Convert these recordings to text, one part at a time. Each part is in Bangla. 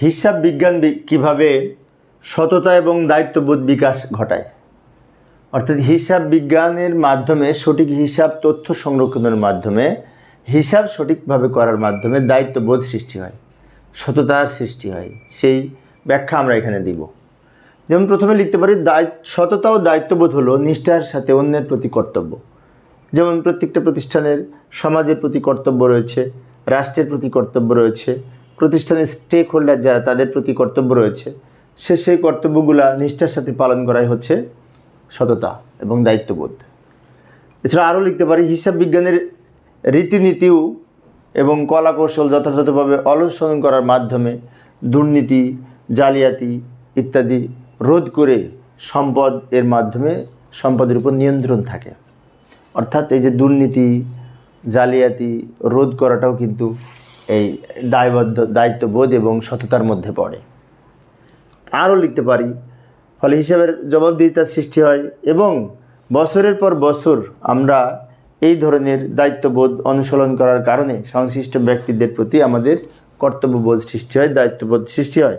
হিসাব বিজ্ঞান কীভাবে সততা এবং দায়িত্ববোধ বিকাশ ঘটায়? অর্থাৎ হিসাব বিজ্ঞানের মাধ্যমে, সঠিক হিসাব তথ্য সংরক্ষণের মাধ্যমে, হিসাব সঠিকভাবে করার মাধ্যমে দায়িত্ববোধ সৃষ্টি হয়, সততার সৃষ্টি হয়। সেই ব্যাখ্যা আমরা এখানে দিব। যেমন প্রথমে লিখতে পারি দায় সততা ও দায়িত্ববোধ হলো নিষ্ঠার সাথে অন্যের প্রতি কর্তব্য। যেমন প্রত্যেকটা প্রতিষ্ঠানের সমাজের প্রতি কর্তব্য রয়েছে, রাষ্ট্রের প্রতি কর্তব্য রয়েছে প্রতিষ্ঠানের স্টেক হোল্ডার যারা, তাদের প্রতি কর্তব্য রয়েছে। সে সেই কর্তব্যগুলা নিষ্ঠার সাথে পালন করাই হচ্ছে সততা এবং দায়িত্ববোধ। এছাড়া আরও লিখতে পারি, হিসাব বিজ্ঞানের রীতিনীতিও এবং কলা কৌশল যথাযথভাবে অনুসরণ করার মাধ্যমে দুর্নীতি, জালিয়াতি ইত্যাদি রোধ করে সম্পদ এর মাধ্যমে সম্পদের উপর নিয়ন্ত্রণ থাকে। অর্থাৎ এই যে দুর্নীতি, জালিয়াতি রোধ করাটাও কিন্তু এই দায়বদ্ধ, দায়িত্ববোধ এবং সততার মধ্যে পড়ে। আরও লিখতে পারি, ফলে হিসাবের জবাবদিহিতার সৃষ্টি হয় এবং বছরের পর বছর আমরা এই ধরনের দায়িত্ববোধ অনুসরণ করার কারণে সংশ্লিষ্ট ব্যক্তিদের প্রতি আমাদের কর্তব্যবোধ সৃষ্টি হয়, দায়িত্ববোধ সৃষ্টি হয়।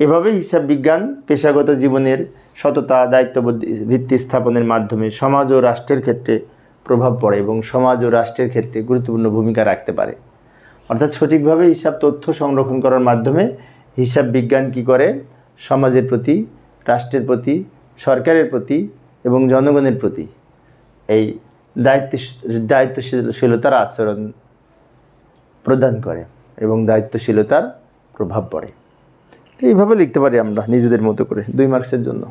এভাবে হিসাব বিজ্ঞান, পেশাগত জীবনের সততা, দায়িত্ববোধ ভিত্তি স্থাপনের মাধ্যমে সমাজ ও রাষ্ট্রের ক্ষেত্রে প্রভাব পড়ে এবং সমাজ ও রাষ্ট্রের ক্ষেত্রে গুরুত্বপূর্ণ ভূমিকা রাখতে পারে। অর্থাৎ সঠিকভাবে হিসাব তথ্য সংরক্ষণ করার মাধ্যমে হিসাব বিজ্ঞান কী করে? সমাজের প্রতি, রাষ্ট্রের প্রতি, সরকারের প্রতি এবং জনগণের প্রতি। এই দায়িত্ব দায়িত্বশীলতার আচরণ প্রদান করে এবং দায়িত্বশীলতার প্রভাব পড়ে। এইভাবে লিখতে পারি আমরা নিজেদের মতো করে, দুই মার্কসের জন্য।